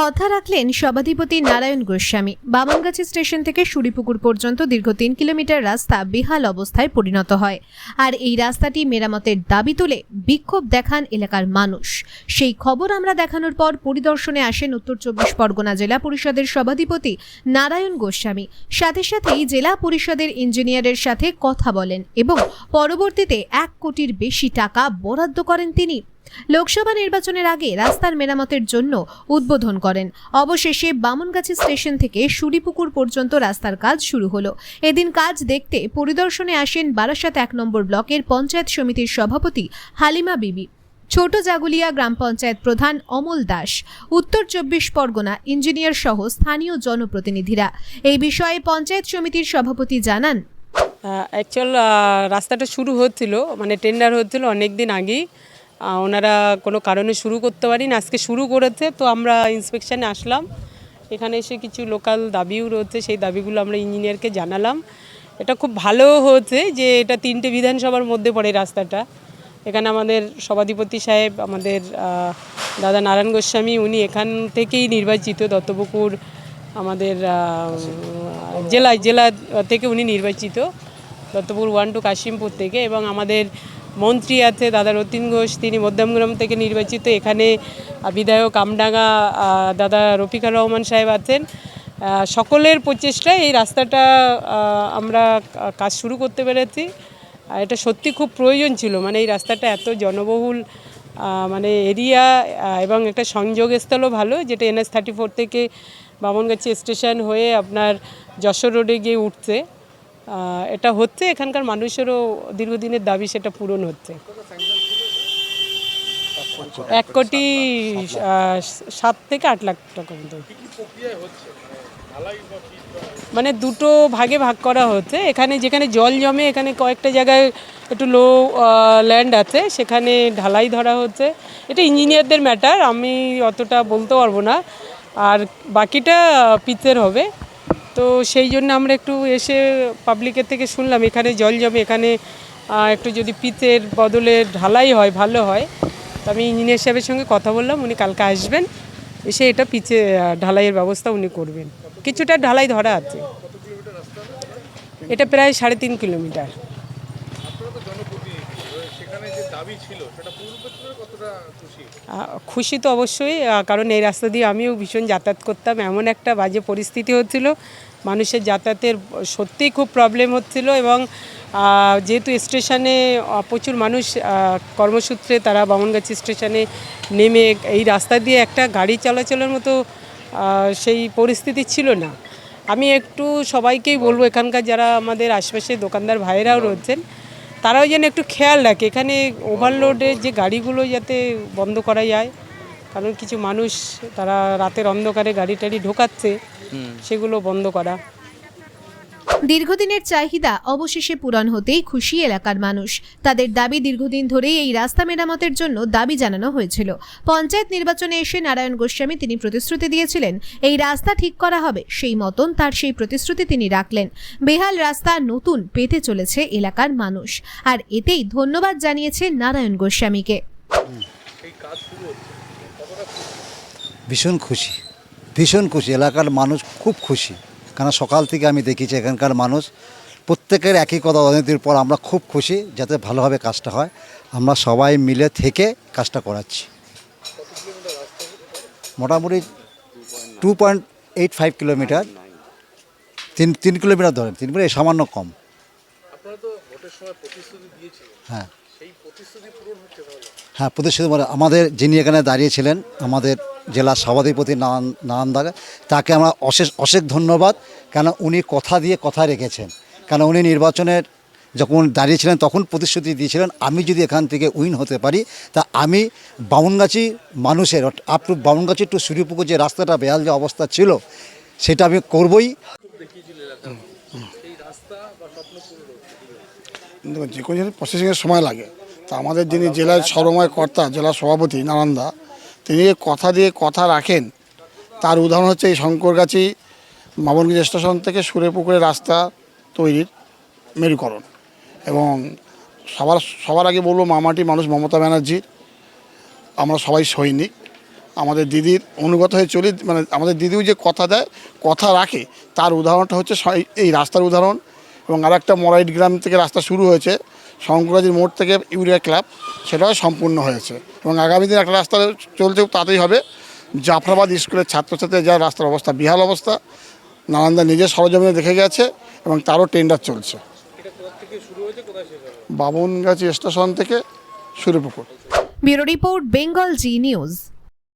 কথা রাখলেন সভাধিপতি নারায়ণ গোস্বামী। বামনগাছি স্টেশন থেকে সুরিপুকুর পর্যন্ত দীর্ঘ তিন কিলোমিটার রাস্তা বেহাল অবস্থায় পরিণত হয়। আর এই রাস্তাটি মেরামতের দাবি তুলে বিক্ষোভ দেখান এলাকার মানুষ। সেই খবর আমরা দেখানোর পর পরিদর্শনে আসেন উত্তর চব্বিশ পরগনা জেলা পরিষদের সভাধিপতি নারায়ণ গোস্বামী। সাথে সাথেই জেলা পরিষদের ইঞ্জিনিয়ারের সাথে কথা বলেন এবং পরবর্তীতে এক কোটির বেশি টাকা বরাদ্দ করেন তিনি। লোকসভা নির্বাচনের আগে রাস্তার মেরামতের জন্য উদ্বোধন করেন। অবশেষে বামনগাছি স্টেশন থেকে সুরিপুকুর পর্যন্ত রাস্তার কাজ শুরু হলো। এদিন কাজ দেখতে পরিদর্শনে আসেন বারাসাত এক নম্বর ব্লকের পঞ্চায়েত সমিতির সভাপতি হালিমা বিবি। ছোট জাগুলিয়া গ্রাম পঞ্চায়েত প্রধান অমল দাস। উত্তর চব্বিশ পরগনা ইঞ্জিনিয়ার সহ স্থানীয় জনপ্রতিনিধিরা। এই বিষয়ে পঞ্চায়েত সমিতির সভাপতি জানান অ্যাকচুয়াল রাস্তাটা শুরু হচ্ছিল মানে টেন্ডার হচ্ছিল অনেক দিন আগেই। ওনারা কোনো কারণে শুরু করতে পারিনি, আজকে শুরু করেছে, তো আমরা ইন্সপেকশানে আসলাম। এখানে এসে কিছু লোকাল দাবিও রয়েছে, সেই দাবিগুলো আমরা ইঞ্জিনিয়ারকে জানালাম। এটা খুব ভালো হয়েছে যে এটা তিনটে বিধানসভার মধ্যে পড়ে রাস্তাটা। এখানে আমাদের সভাধিপতি সাহেব, আমাদের দাদা নারায়ণ গোস্বামী, উনি এখান থেকেই নির্বাচিত, দত্তপুকুর আমাদের জেলা জেলা থেকে উনি নির্বাচিত দত্তপুর ওয়ান টু কাশিমপুর থেকে এবং আমাদের মন্ত্রী আছে, দাদা রতিন ঘোষ, তিনি মধ্যমগ্রাম থেকে নির্বাচিত। এখানে বিধায়ক আমডাঙ্গা দাদা রফিকার রহমান সাহেব আছেন। সকলের প্রচেষ্টায় এই রাস্তাটা আমরা কাজ শুরু করতে পেরেছি। এটা সত্যি খুব প্রয়োজন ছিল। মানে এই রাস্তাটা এত জনবহুল মানে এরিয়া এবং একটা সংযোগস্থলও ভালো, যেটা এনএস থার্টি ফোর থেকে বামনগাছি স্টেশন হয়ে আপনার যশোর রোডে গিয়ে উঠছে। এটা হচ্ছে, এখানকার মানুষেরও দীর্ঘদিনের দাবি সেটা পূরণ হচ্ছে। এক কোটি সাত থেকে আট লাখ টাকা মতো মানে দুটো ভাগে ভাগ করা হচ্ছে। এখানে যেখানে জল জমে, এখানে কয়েকটা জায়গায় একটু লো ল্যান্ড আছে। সেখানে ঢালাই ধরা হচ্ছে। এটা ইঞ্জিনিয়ারদের ম্যাটার আমি অতটা বলতে পারব না। আর বাকিটা পিচের হবে। তো সেই জন্য আমরা একটু এসে পাবলিকের থেকে শুনলাম, এখানে জল জমে, এখানে একটু যদি পিতের বদলে ঢালাই হয়, ভালো হয়। তো আমি ইঞ্জিনিয়ার সাহেবের সঙ্গে কথা বললাম, উনি কালকে আসবেন, এসে এটা পিচে ঢালাইয়ের ব্যবস্থা উনি করবেন। কিছুটা ঢালাই ধরা আছে। এটা প্রায় সাড়ে তিন কিলোমিটার। আহ, খুশি তো অবশ্যই কারণ এই রাস্তা দিয়ে আমিও ভীষণ যাতায়াত করতাম। এমন একটা বাজে পরিস্থিতি হচ্ছিল মানুষের যাতায়াতের সত্যিই খুব প্রবলেম হচ্ছিল এবং যেহেতু স্টেশনে প্রচুর মানুষ কর্মসূত্রে তারা বামনগাছি স্টেশনে নেমে এই রাস্তা দিয়ে একটা গাড়ি চলাচলের মতো সেই পরিস্থিতি ছিল না। আমি একটু সবাইকেই বলব এখানকার যারা আমাদের আশপাশে দোকানদার ভাইয়েরাও রয়েছেন তারাও যেন একটু খেয়াল রাখে। এখানে ওভারলোডে যে গাড়িগুলো যাতে বন্ধ করা যায় কারণ কিছু মানুষ তারা রাতের অন্ধকারে গাড়ি টাড়ি ঢোকাচ্ছে সেগুলো বন্ধ করা। দীর্ঘদিনের চাহিদা অবশেষে পূরণ হতেই খুশি এলাকার মানুষ। তাদের দাবি দীর্ঘদিন ধরেই এই রাস্তা মেরামতের জন্য দাবি জানানো হয়েছিল। পঞ্চায়েত নির্বাচনে এসে নারায়ণ গোস্বামী তিনি প্রতিশ্রুতি দিয়েছিলেন, এই রাস্তা ঠিক করা হবে। সেই মতন তার সেই প্রতিশ্রুতি তিনি রাখলেন। বেহাল রাস্তা নতুন পেতে চলেছে এলাকার মানুষ। আর এতেই ধন্যবাদ জানিয়েছে নারায়ণ গোস্বামীকে। ভীষণ খুশি ভীষণ খুশি। এলাকার মানুষ খুব খুশি। কারণ সকাল থেকে আমি দেখেছি এখানকার মানুষ, প্রত্যেকের একই কথা অনেকদিন পর আমরা খুব খুশি যাতে ভালোভাবে কাজটা হয়। আমরা সবাই মিলে থেকে কাজটা করাচ্ছি। মোটামুটি two point eight five kilometre তিন তিন কিলোমিটার ধরেন তিন কিলোমিটার সামান্য কম। হ্যাঁ। হ্যাঁ প্রতিশ্রুতি মানে আমাদের যিনি এখানে দাঁড়িয়েছিলেন আমাদের জেলা সভাধিপতি নারায়ণ দাগে তাকে আমরা অশেষ অশেষ ধন্যবাদ। কেন উনি কথা দিয়ে কথা রেখেছেন। কেন উনি নির্বাচনের যখন দাঁড়িয়েছিলেন তখন প্রতিশ্রুতি দিয়েছিলেন আমি যদি এখান থেকে উইন হতে পারি তা আমি বামুনগাছি মানুষের up to Bamungachhi to Suripukur যে রাস্তাটা বেহাল যে অবস্থা ছিল সেটা আমি করবই। দেখুন, যে কোনো জিনিস প্রসেসিংয়ের সময় লাগে। তা আমাদের যিনি জেলার সরময় কর্তা, জেলা সভাপতি নারান্দা তিনি কথা দিয়ে কথা রাখেন, তার উদাহরণ হচ্ছে এই শঙ্করগাছি মামনগঞ্জ স্টেশন থেকে সুরেপুকুরের রাস্তা তৈরির মেরুকরণ। এবং সবার সবার আগে বলব, মামাটি মানুষ মমতা ব্যানার্জির। আমরা সবাই সৈনিক। আমাদের দিদির অনুগত হয়ে চলি মানে আমাদের দিদিও যে কথা দেয়, কথা রাখে, তার উদাহরণটা হচ্ছে এই রাস্তার উদাহরণ। এবং আর একটা মরাইট গ্রাম থেকে রাস্তা শুরু হয়েছে, শঙ্করাজির মোড় থেকে ইউরিয়া ক্লাব, সেটাও সম্পূর্ণ হয়েছে। এবং আগামী দিন একটা রাস্তা চলছে, তাতেই হবে। জাফরাবাদ স্কুলের ছাত্রছাত্রীদের যা রাস্তার অবস্থা, বিহাল অবস্থা নানান্দা নিজের সরজমিনে দেখে গেছে এবং তারও টেন্ডার চলছে। বামনগাছি স্টেশন থেকে Suripukur bureau report, Bengal Zee news.